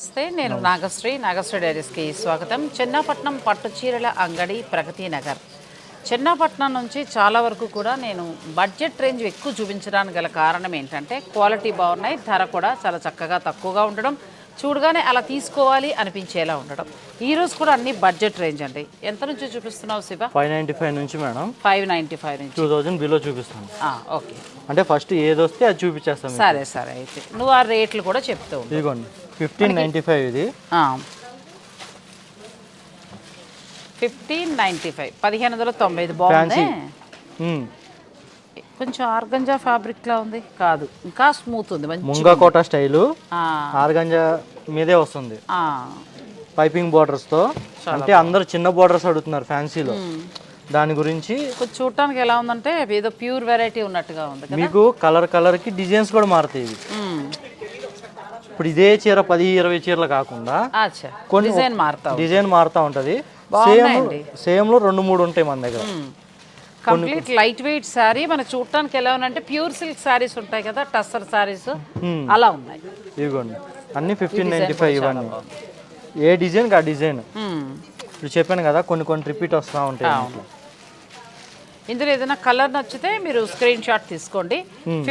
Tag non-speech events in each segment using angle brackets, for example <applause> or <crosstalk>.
నమస్తే నేను నాగశ్రీ. నాగశ్రీ డైరీస్కి స్వాగతం. చెన్నాపట్నం పట్టు చీరల అంగడి ప్రగతి నగర్. చెన్నాపట్నం నుంచి చాలా వరకు కూడా నేను బడ్జెట్ రేంజ్ ఎక్కువ చూపించడానికి గల కారణం ఏంటంటే క్వాలిటీ బాగున్నాయి ధర కూడా చాలా చక్కగా తక్కువగా ఉండడం చూడగానే అలా తీసుకోవాలి అనిపించేలా ఉండడం. ఈ రోజు కూడా అన్ని బడ్జెట్ రేంజ్ అండి. ఎంత నుంచి చూపిస్తున్నావు శివ? ఫైవ్ నైంటీ ఫైవ్ నుంచి మేడం. ఫైవ్ నైంటీ ఫైవ్ నుంచి. టూ థౌజండ్ బిలో చూపిస్తాను. ఓకే. అంటే ఫస్ట్ ఏది వస్తే అది చూపించేస్తాం మీకు. సరే సరే. అయితే నువ్వు ఆ రేట్లు కూడా చెప్తూ ఉండు. ఇదిగోండి. ఫిఫ్టీన్ నైంటీ ఫైవ్ ఇది. Fifteen ninety five. పదిహేను వందల తొంభై ఐదు బాగుంది. కొంచెం ఆర్గంజా ఫ్యాబ్రిక్ లా ఉంది. కాదు ఇంకా స్మూత్ ఉంది. మంచి ముంగా కోట స్టైలు. ఆర్గంజా మీదే వస్తుంది. పైపింగ్ బోర్డర్స్తో అంటే అందరు చిన్న బోర్డర్స్ అడుగుతున్నారు ఫ్యాన్సీలో దాని గురించి చూడటానికి ఎలా ఉందంటే ఏదో ప్యూర్ వెరైటీ ఉన్నట్టుగా ఉంది మీకు కలర్ కలర్కి డిజైన్స్ కూడా మారుతాయి ఇవి. ఇప్పుడు ఇదే చీర పది ఇరవై చీరలు కాకుండా కొన్ని డిజైన్ మారుతావు డిజైన్ మారుతూ ఉంటుంది. సేమ్. సేమ్లో రెండు మూడు ఉంటాయి మన దగ్గర. కంప్లీట్ లైట్ వెయిట్ శారీ మనకు చూడటానికి ఎలా ఉందంటే ప్యూర్ సిల్క్ శారీస్ ఉంటాయి కదా టస్సర్ శారీస్ అలా ఉన్నాయి. ఇదిగోండి. అన్ని ఫిఫ్టీన్ నైంటీ ఫైవ్ ఇవన్నీ ఏ డిజైన్కి ఆ డిజైన్. ఇప్పుడు చెప్పాను కదా కొన్ని కొన్ని రిపీట్ వస్తూ ఉంటాయి. ఇందులో ఏదైనా కలర్ నచ్చితే మీరు స్క్రీన్ షాట్ తీసుకోండి.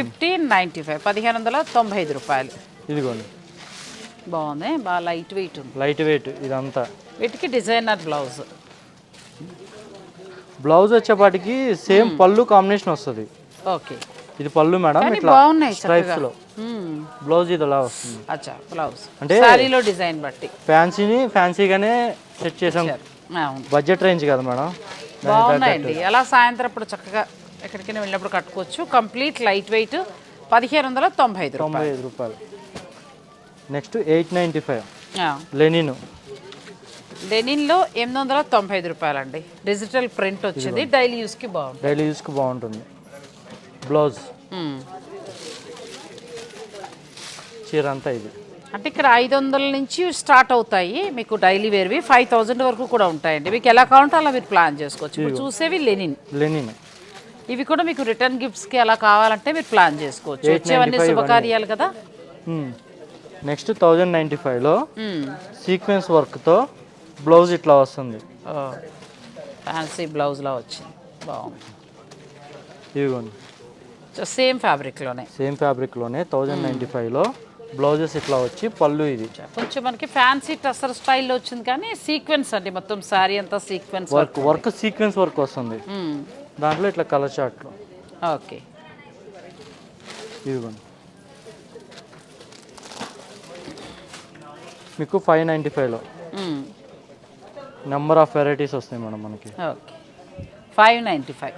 ఫిఫ్టీన్ నైంటీ ఫైవ్ పదిహేను వందల తొంభై ఐదు రూపాయలు. ఇదిగోండి. బాగుంది. బాగా లైట్ వెయిట్ ఉంది. లైట్ వెయిట్ ఇదంతా. వీటికి డిజైనర్ బ్లౌజ్. బ్లౌజ్ వచ్చేపాటికి సేమ్ పళ్ళు కాంబినేషన్ వస్తుంది. ఓకే. ఇది పళ్ళు మేడం ఇట్లా బాగున్నాయి స్ట్రైప్స్లో. బ్లౌజ్ ఇది ఇలా వస్తుంది. అచ్చా బ్లౌజ్. అంటే- శారీలో డిజైన్ బట్టి. ఫ్యాన్సీని ఫ్యాన్సీగానే సెట్ చేసాం. అవును. బడ్జెట్ రేంజ్ కదా మేడం? బాగున్నాయండి. అలా సాయంత్రం ఇప్పుడు చక్కగా ఎక్కడికైనా వెళ్ళినప్పుడు కట్టుకోవచ్చు. కంప్లీట్ లైట్ వెయిట్ పదిహేను వందల తొంభై ఐదు తొంభై ఐదు రూపాయలు. Next eight ninety five. రూపాయలు లెనిన్. లెనిన్లో ఎనిమిది వందల తొంభై ఐదు రూపాయలండి. డిజిటల్ ప్రింట్ వచ్చింది. డైలీ యూస్కి బాగుంది డైలీ యూస్కి బాగుంటుంది. బ్లౌజ్. చీర అంతా ఇది. అంటే ఇక్కడ ఐదు వందల నుంచి స్టార్ట్ అవుతాయి. మీకు డైలీ వేర్వి ఫైవ్ థౌజండ్ వరకు కూడా ఉంటాయండి. మీకు ఎలా కావాలంటే అలా మీరు ప్లాన్ చేసుకోవచ్చు. ఇప్పుడు చూసేవి లెనిన్. లెనిన్. ఇవి కూడా మీకు రిటర్న్ గిఫ్ట్స్కి అలా కావాలంటే మీరు ప్లాన్ చేసుకోవచ్చు. వచ్చేవన్నీ శుభకార్యాలు కదా? నెక్స్ట్ థౌజండ్ నైంటీ ఫైవ్లో. సీక్వెన్స్ వర్క్తో బ్లౌజ్ ఇట్లా వస్తుంది. ఫ్యాన్సీ బ్లౌజ్లా వచ్చింది. బాగుంది. ఇదిగోండి. సేమ్ ఫ్యాబ్రిక్లోనే. సేమ్ ఫ్యాబ్రిక్లోనే థౌజండ్ నైంటీ ఫైవ్లో బ్లౌజెస్ ఇట్లా వచ్చి పళ్ళు ఇది. కొంచెం మనకి ఫ్యాన్సీ టసర్ స్టైల్లో వచ్చింది కానీ సీక్వెన్స్ అండి మొత్తం శారీ అంతా sequence work work. Sequence work వస్తుంది. దాంట్లో ఇట్లా కలర్ చార్ట్లో. ఓకే. ఇదిగోండి. మీకు ఫైవ్ నైంటీ ఫైవ్లో నెంబర్ ఆఫ్ వెరైటీస్ వస్తాయి మేడం మనకి. Okay five ninety five.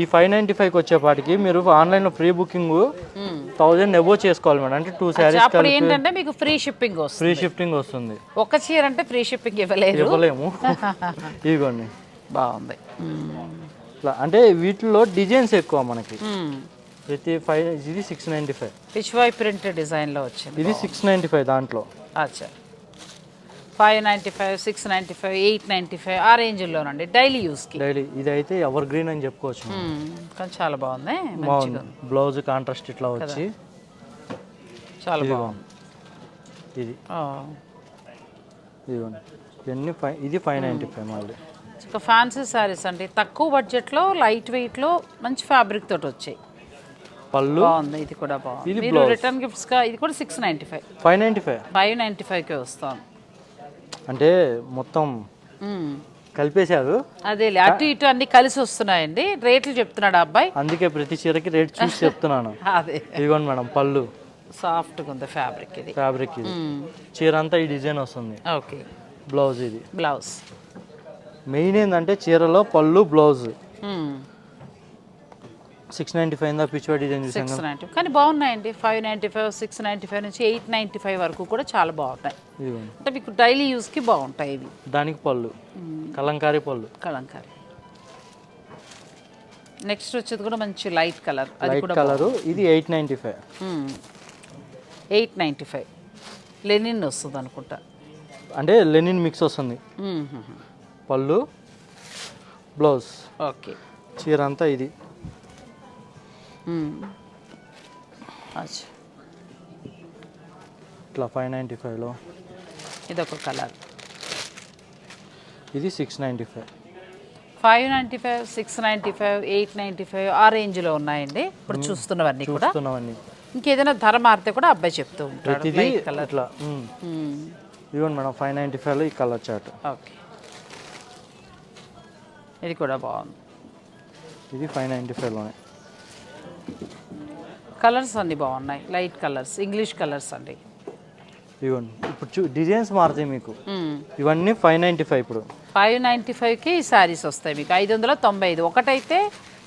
ఈ ఫైవ్ నైంటీ ఫైవ్కి వచ్చేపాటికి మీరు ఆన్లైన్లో ఫ్రీ బుకింగ్ థౌజండ్ ఎబో చేసుకోవాలి మేడం. అంటే టూ శారీస్ అప్పుడు ఏంటంటే మీకు ఫ్రీ షిప్పింగ్ వస్తుంది. ఫ్రీ షిఫ్టింగ్ వస్తుంది. ఒక చీర అంటే ఫ్రీ షిప్పింగ్ ఇవ్వలేదు. ఇవ్వలేము. <laughs> ఇదిగోండి. బాగుంది. ఇట్లా అంటే వీటిలో డిజైన్స్ ఎక్కువ మనకి. ప్రతి ఫైవ్ ఇది six ninety five Pichwai print డిజైన్లో వచ్చింది. ఇది సిక్స్ నైంటీ ఫైవ్ దాంట్లో. అచ్చా. Five ninety five six ninety five eight ninety five ఆ రేంజ్లోనండి. డైలీ యూస్కి డైలీ ఇది అయితే ఎవర్ గ్రీన్ అని చెప్పుకోవచ్చు కానీ చాలా బాగుంది. బాగుంది. బ్లౌజ్ కాంట్రాస్ట్ ఇట్లా వచ్చి. చాలా బాగుంది. ఇది. ఇవన్నీ ఫైవ్ ఇది ఫైవ్ నైంటీ ఫైవ్ మళ్ళీ. ఫ్యాన్సీ శారీస్ అండి. తక్కువ బడ్జెట్లో లైట్ వెయిట్లో మంచి ఫ్యాబ్రిక్ తోటి వచ్చాయి. పళ్ళు. బాగుంది. ఇది కూడా బాగుంది. మీరు రిటర్న్ గిఫ్ట్స్గా ఇది కూడా six ninety five five ninety five. Five ninety ఫైవ్కే వస్తాను అంటే మొత్తం కలిపేశారు. అదేలే అటు ఇటు అన్ని కలిసి వస్తున్నాయండి. రేట్లు చెప్తున్నాడు అబ్బాయి. అందుకే ప్రతి చీరకి రేట్ చూసి చెప్తున్నాను. <laughs> అదే. ఇదిగోండి మేడం పళ్ళు. సాఫ్ట్గా ఉంది ఫ్యాబ్రిక్ ఇది. ఫ్యాబ్రిక్ ఇది. చీర అంతా ఈ డిజైన్ వస్తుంది. ఓకే. బ్లౌజ్ ఇది. బ్లౌజ్. మెయిన్ ఏంటంటే చీరలో పళ్ళు బ్లౌజ్. సిక్స్ నైంటీ ఫైవ్ దా పిచ్చువా డిజైన్ చూసాం సిక్స్ నైంటీ కానీ బాగున్నాయండి. Five ninety five six ninety five నుంచి ఎయిట్ నైంటీ ఫైవ్ వరకు కూడా చాలా ఇదిగోండి. అంటే మీకు డైలీ యూస్కి బాగుంటాయి ఇవి. దానికి పళ్ళు. కలంకారీ పళ్ళు. కలంకారీ. నెక్స్ట్ వచ్చేది కూడా మంచి లైట్ కలర్ అది లైట్ కూడా కలరు ఇది eight ninety five. Eight ninety five. Linen వస్తుంది అనుకుంటా. అంటే లెనిన్ మిక్స్ వస్తుంది. పళ్ళు బ్లౌజ్. ఓకే. చీర అంతా ఇది. అచ్చా. ఇట్లా ఫైవ్ నైంటీ ఫైవ్లో. ఇది ఒక కలర్. ఇది six ninety five. Five ninety five six ninety five eight ninety five ఆ రేంజ్లో ఉన్నాయండి. ఇప్పుడు చూస్తున్నవన్నీ కూడా. చూస్తున్నామన్నీ ఇంకేదైనా ధర మారితే కూడా అబ్బాయి చెప్తూ ఉంటాడు ప్రతిదీ ఇట్లా. ఇదిగోండి మేడం ఫైవ్ నైంటీ ఫైవ్లో ఈ కలర్ చార్ట్. ఓకే. ఇది కూడా బాగుంది. ఇది ఫైవ్ నైంటీ ఫైవ్లోనే. కలర్స్ అన్నీ బాగున్నాయి. లైట్ కలర్స్ ఇంగ్లీష్ కలర్స్ అండి. ఇదిగోండి ఇప్పుడు చూ డిజైన్స్ మారుతాయి మీకు. ఇవన్నీ ఫైవ్ నైంటీ ఫైవ్ ఇప్పుడు. ఫైవ్ నైంటీ ఫైవ్కి ఈ శారీస్ వస్తాయి మీకు. ఐదు వందల తొంభై ఐదు. ఒకటైతే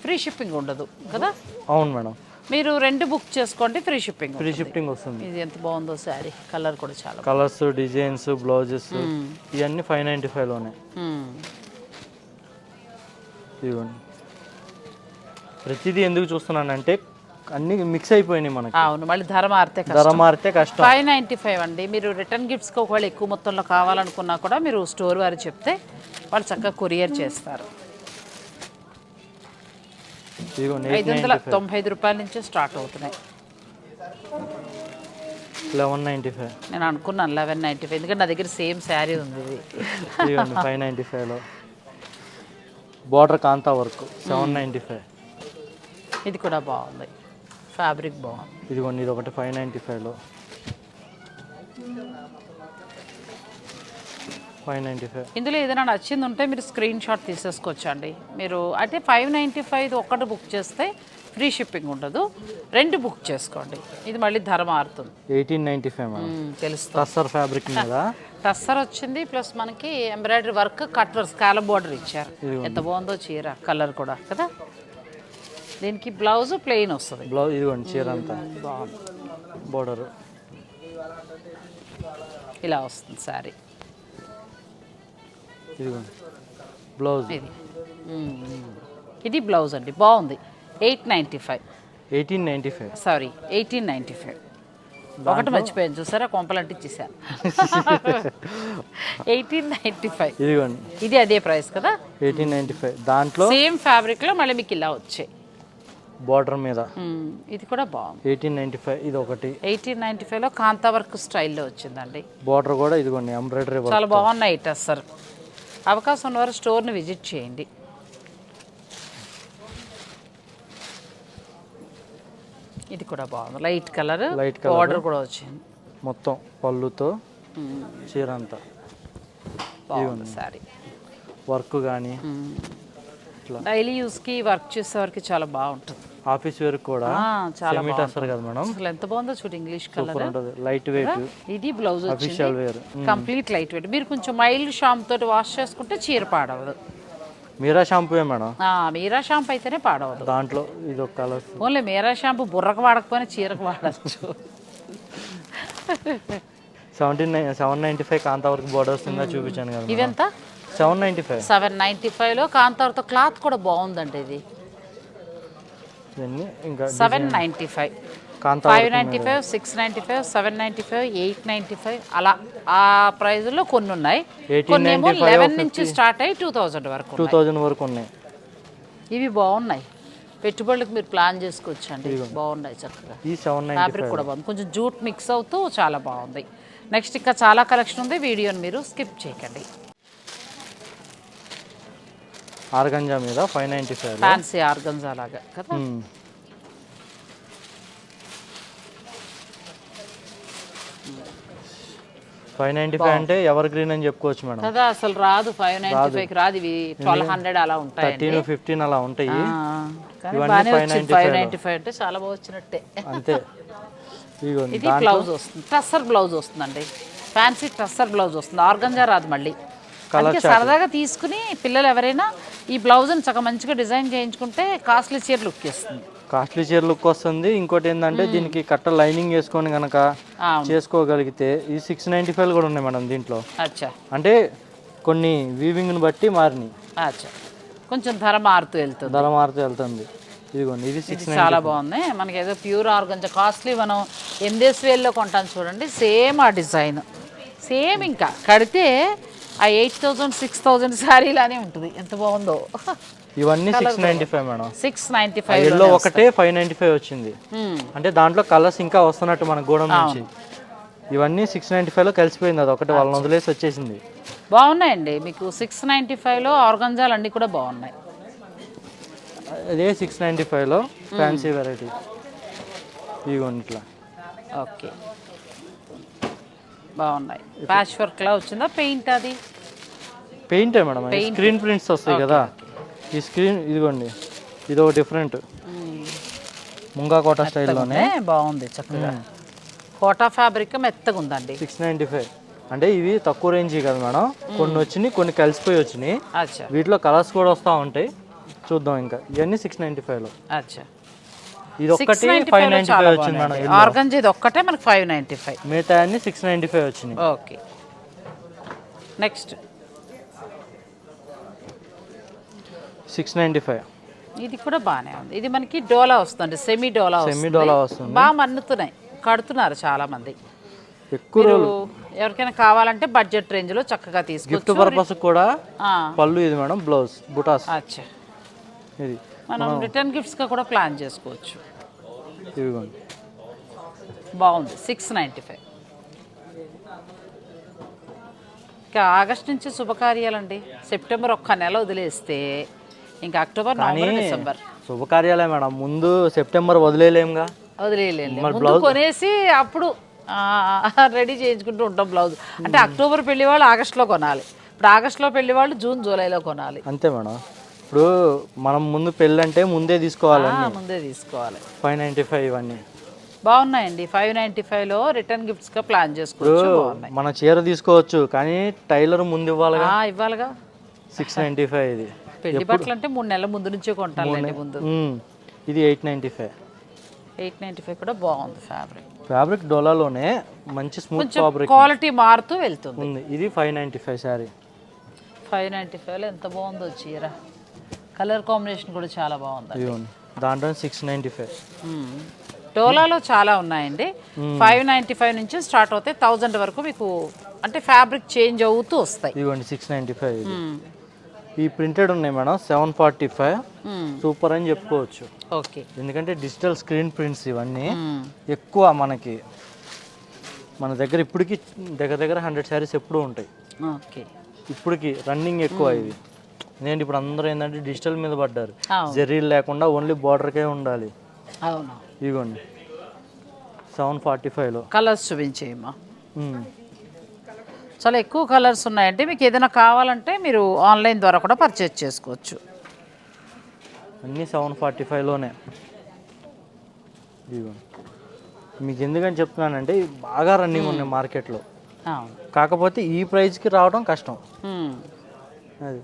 ఫ్రీ షిప్పింగ్ ఉండదు కదా? అవును మేడం. మీరు రెండు బుక్ చేసుకోండి ఫ్రీ షిప్పింగ్ ఫ్రీ షిఫ్టింగ్ వస్తుంది. ఇది ఎంత బాగుందో శారీ. కలర్ కూడా చాలా కలర్స్ డిజైన్స్ బ్లౌజెస్ ఇవన్నీ ఫైవ్ నైంటీ ఫైవ్లోనే మ్మ్. ప్రతిదీ ఎందుకు చూస్తున్నానంటే అన్నీ మిక్స్ అయిపోయినాయి మనకి. అవును మళ్ళీ ధర మారితే ధర మారితే కష్టం. ఫైవ్ నైంటీ ఫైవ్ అండి. మీరు రిటర్న్ గిఫ్ట్స్కి ఒకవేళ ఎక్కువ మొత్తంలో కావాలనుకున్నా కూడా మీరు స్టోర్ వారు చెప్తే వాళ్ళు చక్కగా కొరియర్ చేస్తారు. ఐదు వందల తొంభై ఐదు రూపాయల నుంచి స్టార్ట్ అవుతున్నాయి. లెవెన్ నైంటీ ఫైవ్ నేను అనుకున్నాను లెవెన్ నైంటీ ఫైవ్ ఎందుకంటే నా దగ్గర సేమ్ శారీ ఉంది ఇది. ఫైవ్ నైంటీ ఫైవ్లో border Kantha work seven ninety five ఇది కూడా బాగుంది. ఫ్యాబ్రిక్ బాగుంది. ఇదిగోండి ఇది ఒకటి ఫైవ్ నైంటీ ఫైవ్లో ఫైవ్ నైంటీ ఫైవ్ ఇందులో ఏదైనా నచ్చింది ఉంటే మీరు స్క్రీన్ షాట్ తీసేసుకోవచ్చండి. మీరు అయితే ఫైవ్ నైంటీ ఫైవ్ ఒక్కటి బుక్ చేస్తే ఫ్రీ షిప్పింగ్ ఉండదు. రెండు బుక్ చేసుకోండి. ఇది మళ్ళీ ధర మారుతుంది. ఎయిటీన్ నైంటీ ఫైవ్ తెలుస్తుంది. టస్సర్ ఫ్యాబ్రిక్ మీద. టస్సర్ వచ్చింది ప్లస్ మనకి embroidery work cut work scallop border ఇచ్చారు ఎంత బాగుందో చీర కలర్ కూడా కదా? దీనికి బ్లౌజ్ ప్లెయిన్ వస్తుంది. బ్లౌజ్ ఇదిగోండి చీర అంతా. బార్డర్ ఇలా వస్తుంది శారీ ఇదిగోండి. బ్లౌజ్ ఇది. ఇది బ్లౌజ్ అండి. బాగుంది. Eight ninety five. Eighteen ninety five. Sorry eighteen ninety five. ఒకటి మర్చిపోయాను. చూసారా? కొంపలంటే ఇచ్చేసాను <laughs> ఎయిటీన్ నైంటీ ఫైవ్. ఇదిగోండి. ఇది అదే ప్రైస్ కదా? Eighteen ninety five. దాంట్లో సేమ్ ఫ్యాబ్రిక్లో మళ్ళీ మీకు ఇలా వచ్చాయి. బార్డర్ మీద. ఇది కూడా బాగుంది. ఎయిటీన్ నైంటీ ఫైవ్ ఇది ఒకటి ఎయిటీన్ నైంటీ ఫైవ్లో కాంతా వర్క్ స్టైల్లో వచ్చిందండి. బార్డర్ కూడా ఇదిగోండి ఎంబ్రాయిడరీ చాలా బాగున్నాయి టస్ సార్ అవకాశం ఉన్నవారు స్టోర్ని విజిట్ చేయండి. ఇది కూడా బాగుంది. Light colour colour. బార్డర్ కూడా వచ్చింది. మొత్తం పళ్ళుతో చీర అంతా. బాగుంది సారీ. వర్క్ కానీ డైలీ యూస్కి వర్క్ చేసేవారికి చాలా బాగుంటుంది. ఆఫీస్ వేర్ కూడా ఆ, చాలా సెమీ టస్సర్ కదా మేడం. అసలు ఎంత బాగుందో చూడు ఇంగ్లీష్ కలర్. సూపర్ ఉంటుంది లైట్ వెయిట్ ఇది blouse official wear complete light weight మీరు కొంచెం మైల్డ్ షాంప్ తోటి వాష్ చేసుకుంటే చీర పాడవదు. మీరా షాంపూయే మేడం? ఆ, మీరా షాంపూ అయితేనే పాడవదు. దాంట్లో ఇది ఒక కలర్ ఓన్లీ మీరా షాంపూ బుర్రకు వాడకపోయినా చీరకు వాడచ్చు. Seventeen nine seven ninety five Kantha వరకు బార్డర్ వస్తుందా చూపించాను కదా. ఇవెంత? Seven ninety five seven ninety ఫైవ్లో క్లాత్ కూడా బాగుందండి ఇది. ఇవన్నీ ఇంకా seven ninety five. Five ninety five six ninety five seven ninety five eight ninety five అలా ఆ ప్రైజ్లో కొన్ని ఉన్నాయి 1895 కొన్ని ఏమో లెవెన్ నుంచి స్టార్ట్ అయ్యి టూ థౌజండ్ వరకు టూ. థౌజండ్ వరకు ఉన్నాయి. ఇవి బాగున్నాయి. పెట్టుబడులకు మీరు ప్లాన్ చేసుకోవచ్చు అండి బాగున్నాయి చక్కగా. ఈ సెవెన్ ఫ్యాబ్రిక్ కూడా బాగుంది. కొంచెం జూట్ మిక్స్ అవుతూ చాలా బాగుంది. నెక్స్ట్ ఇంకా చాలా కలెక్షన్ ఉంది. వీడియోని మీరు స్కిప్ చేయకండి. ఆర్గంజా మీద ఫైవ్ నైంటీ ఫైవ్ ఫ్యాన్సీ ఆర్గన్స్ అలాగా కదా? ఫైవ్ నైంటీ ఫైవ్ అంటే ఎవర్ గ్రీన్ అని చెప్పుకోవచ్చు మేడం. కదా అసలు రాదు ఫైవ్ నైన్టీ ఫైవ్ రాదు ఇవి ట్వెల్వ్ హండ్రెడ్ అలా ఉంటాయండి. థర్టీన్ ఫిఫ్టీన్ అలా ఉంటాయి. ఆ, కానీ ఇవన్నీ బాగానే 595 వచ్చింది ఫైవ్ నైన్టీ ఫైవ్ అంటే చాలా బాగా వచ్చినట్టే. అంతే. ఇది బ్లౌజ్ వస్తుంది టస్సర్ బ్లౌజ్ వస్తుందండి. ఫ్యాన్సీ టస్సర్ బ్లౌజ్ వస్తుంది ఆర్గంజా రాదు మళ్ళీ. అందుకే సరదాగా తీసుకుని పిల్లలు ఎవరైనా ఈ బ్లౌజ్ని చక్కగా మంచిగా డిజైన్ చేయించుకుంటే కాస్ట్లీ చీర లుక్ ఇస్తుంది కాస్ట్లీ చీర లుక్ వస్తుంది. ఇంకోటి ఏంటంటే దీనికి కట్ట లైనింగ్ వేసుకొని కనుక చేసుకోగలిగితే ఈ సిక్స్ నైంటీ ఫైవ్ కూడా ఉన్నాయి మేడం దీంట్లో. అంటే కొన్ని వీవింగ్ని బట్టి మారినాయి. కొంచెం ధర మారుతూ వెళ్తుంది. ధర మారుతూ వెళ్తుంది. ఇదిగోండి ఇది సిక్స్ చాలా బాగుంది. మనకి ఏదో ప్యూర్ ఆర్గంజా కాస్ట్లీ మనం ఎందేస్ వేల్లో కొంటాం చూడండి. సేమ్ ఆ డిజైన్. సేమ్ ఇంకా. కడితే ఆ ఎయిట్ థౌజండ్ సిక్స్ థౌజండ్ శారీలానే ఉంటుంది. ఎంత బాగుందో. ఇవన్నీ six ninety five madam. Six ninety five yellow ఒకటే ఫైవ్ నైంటీ ఫైవ్ వచ్చింది. అంటే దాంట్లో కలర్స్ ఇంకా వస్తున్నట్టు మన గూడెం నుంచి. ఇవన్నీ సిక్స్ నైంటీ ఫైవ్లో కలిసిపోయింది. అది ఒకటి వాళ్ళని వదిలేసి వచ్చేసింది. బాగున్నాయండి. మీకు సిక్స్ నైంటీ ఫైవ్లో ఆర్గంజాలు అన్నీ కూడా బాగున్నాయి. అదే సిక్స్ నైంటీ ఫైవ్లో ఫ్యాన్సీ వెరైటీ ఇదిగోండి ఇట్లా. ఓకే. బాగున్నాయి. ప్యాచ్ వర్క్లా వచ్చిందా? పెయింట్ అది? పెయింటే మేడం స్క్రీన్ ప్రింట్స్ వస్తాయి కదా. ఈ స్క్రీన్ ఇదిగోండి ఇది ఒక డిఫరెంట్ ముంగా కోట స్టైల్లోనే. బాగుంది చక్కగా. కోటా ఫ్యాబ్రిక్ మెత్తగా ఉందండి సిక్స్ నైంటీ ఫైవ్ అంటే ఇవి తక్కువ రేంజ్ కదా మేడం. కొన్ని వచ్చినాయి కొన్ని కలిసిపోయి వచ్చినాయి. వీటిలో కలర్స్ కూడా వస్తూ ఉంటాయి. చూద్దాం ఇంకా. ఇవన్నీ సిక్స్ నైంటీ ఫైవ్లో అచ్చా. ఇది ఒక్కటి ఫైవ్ నైంటీ ఫైవ్ వచ్చింది మేడం ఆర్గంజా ఇది ఒక్కటే మనకు ఫైవ్ నైంటీ ఫైవ్ మిగతా అన్ని సిక్స్ నైంటీ ఫైవ్ వచ్చినాయి. Okay. Next six ninety five ఇది కూడా బాగానే ఉంది. ఇది మనకి డోలా వస్తుంది సెమీ డోలా సెమీ డోలా వస్తుంది. బాగా మన్నుతున్నాయి కడుతున్నారు చాలా మంది ఎక్కువ ఎవరికైనా కావాలంటే బడ్జెట్ రేంజ్లో చక్కగా గిఫ్ట్ తీసుకోవచ్చు పర్పస్ కూడా పళ్ళు ఇది మేడం బ్లౌజ్ బుటాస్. అచ్చా. ఇది. మనం రిటర్న్ గిఫ్ట్స్గా కూడా ప్లాన్ చేసుకోవచ్చు. ఇదిగోండి. బాగుంది. Six ninety five. ఇంకా ఆగస్ట్ నుంచి శుభకార్యాలండి. సెప్టెంబర్ ఒక్క నెల వదిలేస్తే ఇంకా అక్టోబర్ నవంబర్ డిసెంబర్. శుభకార్యాలే మేడం. ముందు సెప్టెంబర్ వదిలేలేముగా వదిలేయలేండి. ముందు కొనేసి అప్పుడు రెడీ చేయించుకుంటూ ఉంటాం బ్లౌజ్. అంటే అక్టోబర్ పెళ్ళి వాళ్ళు ఆగస్ట్లో కొనాలి. ఇప్పుడు ఆగస్ట్లో పెళ్ళి వాళ్ళు జూన్ జూలైలో కొనాలి. అంతే మేడం. ఇప్పుడు మనం ముందు పెళ్ళి అంటే ముందే తీసుకోవాలండి. ఆ, ముందే తీసుకోవాలి. ఫైవ్ నైంటీ ఫైవ్ ఇవన్నీ. బాగున్నాయండి. ఫైవ్ నైంటీ ఫైవ్లో రిటర్న్ గిఫ్ట్స్గా ప్లాన్ చేసుకోవచ్చు. బాగున్నాయి. మన చీర తీసుకోవచ్చు కానీ టైలర్ ముందు ఇవ్వాలిగా? ఆ, ఇవ్వాలిగా. సిక్స్ నైంటీ ఫైవ్ ఇది. పెళ్ళి బట్టలు అంటే మూడు నెలల ముందు నుంచే కొంటానులేండి ముందు. మ్మ్. ఇది eight ninety five. Eight ninety five కూడా బాగుంది ఫ్యాబ్రిక్. ఫ్యాబ్రిక్ డోలాలోనే మంచి స్మూత్ ఫ్యాబ్రిక్. క్వాలిటీ మారుతూ వెళ్తుంది. ఉంది. ఇది five ninety five sari. Five ninety ఫైవ్లో ఎంత బాగుందో చీర. కలర్ కాంబినేషన్ కూడా చాలా బాగుంది దాంట్లో సిక్స్ నైంటీ ఫైవ్. డోలాలో చాలా ఉన్నాయండి. ఫైవ్ నైంటీ ఫైవ్ నుంచి స్టార్ట్ అవుతాయి థౌజండ్ వరకు మీకు అంటే ఫ్యాబ్రిక్ చేంజ్ అవుతూ వస్తాయి. ఇదిగోండి సిక్స్ నైంటీ ఫైవ్. ఈ ప్రింటెడ్ ఉన్నాయి madam seven forty five. Super అని చెప్పుకోవచ్చు. ఓకే. ఎందుకంటే డిజిటల్ స్క్రీన్ ప్రింట్స్ ఇవన్నీ. ఎక్కువ మనకి మన దగ్గర ఇప్పటికి దగ్గర దగ్గర హండ్రెడ్ శారీస్ ఎప్పుడూ ఉంటాయి. ఓకే. ఇప్పటికి రన్నింగ్ ఎక్కువ ఇది. నేను ఇప్పుడు అందరూ ఏంటంటే డిజిటల్ మీద పడ్డారు. జరీలు లేకుండా ఓన్లీ బార్డర్కే ఉండాలి. అవును. ఇదిగోండి సెవెన్ ఫార్టీ ఫైవ్లో. కలర్స్ చూపించేయమ్మా. చాలా ఎక్కువ కలర్స్ ఉన్నాయంటే మీకు ఏదైనా కావాలంటే మీరు ఆన్లైన్ ద్వారా కూడా పర్చేజ్ చేసుకోవచ్చు. అన్నీ సెవెన్ ఫార్టీ ఫైవ్లోనే. ఇదిగోండి మీకు ఎందుకని చెప్తున్నానంటే ఇవి బాగా రన్నింగ్ ఉన్నాయి మార్కెట్లో. కాకపోతే ఈ ప్రైస్కి రావడం కష్టం. అది.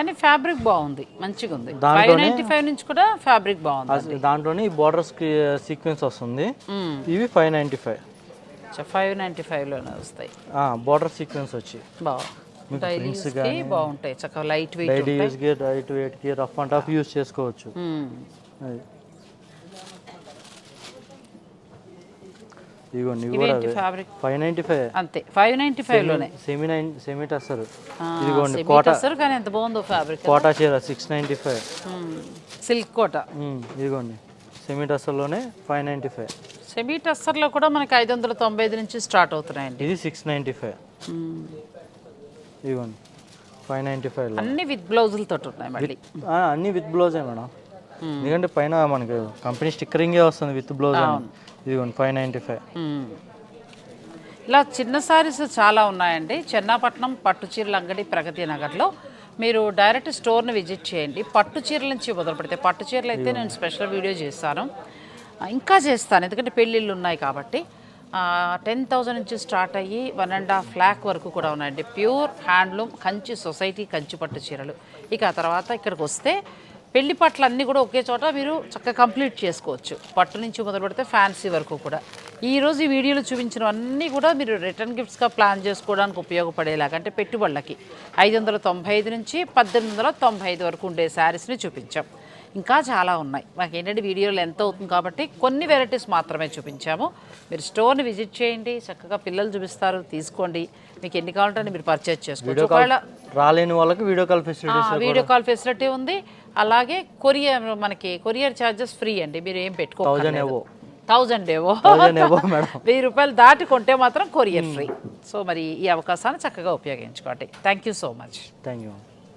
కానీ ఫ్యాబ్రిక్ బాగుంది మంచిగా ఉంది. ఫైవ్ దాంట్లోనే- నైంటీ ఫైవ్ నుంచి కూడా ఫ్యాబ్రిక్ బాగుంది దాంట్లోనే ఈ బార్డర్ సీక్వెన్స్ వస్తుంది. మ్మ్. ఇవి five ninety five. Five ninety ఫైవ్లోనే వస్తాయి. బార్డర్ సీక్వెన్స్ వచ్చి. బాగుంటాయి. చక్కగా లైట్ వెయిట్ లైట్ వెయిట్కి రఫ్ అండ్ టఫ్ యూస్ చేసుకోవచ్చు. ఇదిగోండి కూడా ఫ్యాబ్రిక్ ఫైవ్ నైంటీ ఫైవ్ అంతే. ఫైవ్ నైంటీ ఫైవ్లోనే సెమీ నైన్ సెమీ టస్సర్ ఇదిగోండి కోట. కానీ ఎంత బాగుందో ఫ్యాబ్రిక్ కోటా చీర six ninety five silk Kota. ఇదిగోండి. సెమీ టస్సర్లోనే ఫైవ్ నైంటీ ఫైవ్ సెమీ టస్సర్లో కూడా మనకి ఐదు వందల తొంభై ఐదు నుంచి స్టార్ట్ అవుతున్నాయండి. ఇది సిక్స్ నైంటీ ఫైవ్. ఇదిగోండి. ఫైవ్ నైంటీ ఫైవ్లో అన్ని విత్ బ్లౌజులతో ఉన్నాయి మళ్ళీ. అన్నీ విత్ బ్లౌజే మేడం. ఎందుకంటే పైన మనకి కంపెనీ స్టిక్కరింగే వస్తుంది విత్ బ్లౌజ్ ఇదిగోండి ఫైవ్ నైంటీ ఫైవ్ ఇలా చిన్న సారీస్ చాలా ఉన్నాయండి. చెన్నాపట్నం పట్టు చీరల అంగడి ప్రగతి నగర్లో. మీరు డైరెక్ట్ స్టోర్ని విజిట్ చేయండి. పట్టు చీరల నుంచి మొదలు పెడితే పట్టు చీరలు అయితే నేను స్పెషల్ వీడియో చేస్తాను. ఇంకా చేస్తాను. ఎందుకంటే పెళ్ళిళ్ళు ఉన్నాయి కాబట్టి. టెన్ థౌజండ్ నుంచి స్టార్ట్ అయ్యి వన్ అండ్ హాఫ్ ల్యాక్ వరకు కూడా ఉన్నాయండి. Pure handloom Kanchi society Kanchi పట్టు చీరలు. ఇక ఆ తర్వాత ఇక్కడికి వస్తే పెళ్ళి పట్ల అన్నీ కూడా ఒకే చోట మీరు చక్కగా కంప్లీట్ చేసుకోవచ్చు. పట్టు నుంచి మొదలు పెడితే ఫ్యాన్సీ వరకు కూడా. ఈరోజు ఈ వీడియోలో చూపించినవన్నీ కూడా మీరు రిటర్న్ గిఫ్ట్స్గా ప్లాన్ చేసుకోవడానికి ఉపయోగపడేలాగా అంటే పెట్టుబడులకి. ఐదు వందల తొంభై ఐదు నుంచి పద్దెనిమిది వందల తొంభై ఐదు వరకు ఉండే శారీస్ని చూపించాం. ఇంకా చాలా ఉన్నాయి. మాకు ఏంటంటే వీడియోలు ఎంత అవుతుంది కాబట్టి కొన్ని వెరైటీస్ మాత్రమే చూపించాము. మీరు స్టోర్ని విజిట్ చేయండి. చక్కగా పిల్లలు చూపిస్తారు. తీసుకోండి. మీకు ఎన్ని కావాలంటే మీరు పర్చేజ్ చేసుకోవచ్చు. ఒకవేళ రాలేని వాళ్ళకి వీడియో కాల్ ఆ, ఫెసిలిటీస్ వీడియో కాల్ ఫెసిలిటీ ఉంది. అలాగే కొరియర్ మనకి కొరియర్ ఛార్జెస్ ఫ్రీ అండి. మీరు ఏం పెట్టుకోవాలి ఎవో. థౌజండ్ ఏవో వెయ్యి రూపాయలు దాటి కొంటే మాత్రం కొరియర్ ఫ్రీ సో మరి ఈ అవకాశాన్ని చక్కగా ఉపయోగించుకోండి. Thank you so much thank you